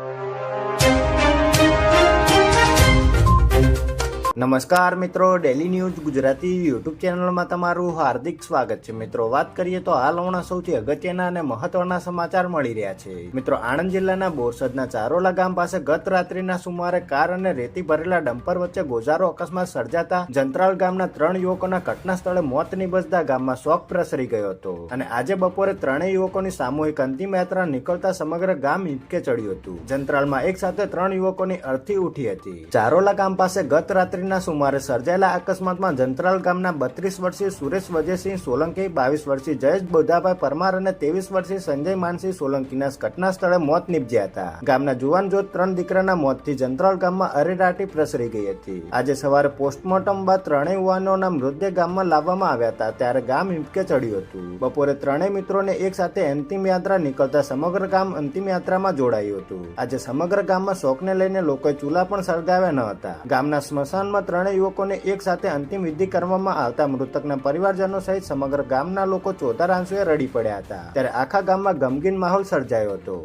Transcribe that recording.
you. નમસ્કાર મિત્રો daily news Gujarati YouTube ચેનલમાં તમારું હાર્દિક સ્વાગત છે. મિત્રો, વાત કરીએ તો હાલ હમણાં સૌથી અગત્યના અને મહત્વના સમાચાર મળી રહ્યા છે. મિત્રો, આણંદ જિલ્લાના બોરસદના ચારોલા ગામ પાસે ગત રાત્રિના સુમારે કાર અને રેતી ભરેલા ડમ્પર વચ્ચે ગોઝારો અકસ્માત સર્જાતા જંત્રાલ ગામના ત્રણ યુવકોના ઘટના સ્થળે મોત નિપજતા ગામમાં શોક પ્રસરી ગયો હતો. અને આજે બપોરે ત્રણેય યુવકોની સામૂહિક અંતિમ યાત્રા નીકળતા સમગ્ર ગામ હિંચકે ચડ્યું હતું. જંત્રાલમાં એક સાથે ત્રણ યુવકોની અર્થી ઉઠી હતી. ચારોલા ગામ પાસે ગત રાત્રિના સુમારે સર્જાયેલા અકસ્માતમાં જંત્રાલ ગામના બત્રીસ વર્ષીય સુરેશ વજયસિંહ સોલંકી, બાવીસ વર્ષીય જયેશ બોધાભાઈ પરમાર અને ત્રેવીસ વર્ષીય સંજય માનસિંહ સોલંકીના ઘટના સ્થળે મોત નીપજ્યા હતા. ગામના જુવાન જોત ત્રણ દીકરાના મોતથી જંત્રાલ ગામમાં અરેરાટી પ્રસરી ગઈ હતી. આજે સવારે પોસ્ટમોર્ટમ બાદ ત્રણેય યુવાનોના મૃતદેહ ગામમાં લાવવામાં આવ્યા હતા, ત્યારે ગામ હિમકે ચડ્યું હતું. બપોરે ત્રણેય મિત્રોને એક સાથે અંતિમ યાત્રા નીકળતા સમગ્ર ગામ અંતિમ યાત્રામાં જોડાયું હતું. આજે સમગ્ર ગામમાં શોકને લઈને લોકોએ ચૂલા પણ સળગાવ્યા ન હતા. ગામના સ્મશાનમાં ત્રણેય યુવકોને એક સાથે અંતિમ વિધિ કરવામાં આવતા મૃતકના પરિવારજનો સહિત સમગ્ર ગામના લોકો ચોધાર આંસુએ રડી પડ્યા હતા. ત્યારે આખા ગામમાં ગમગીન માહોલ સર્જાયો હતો.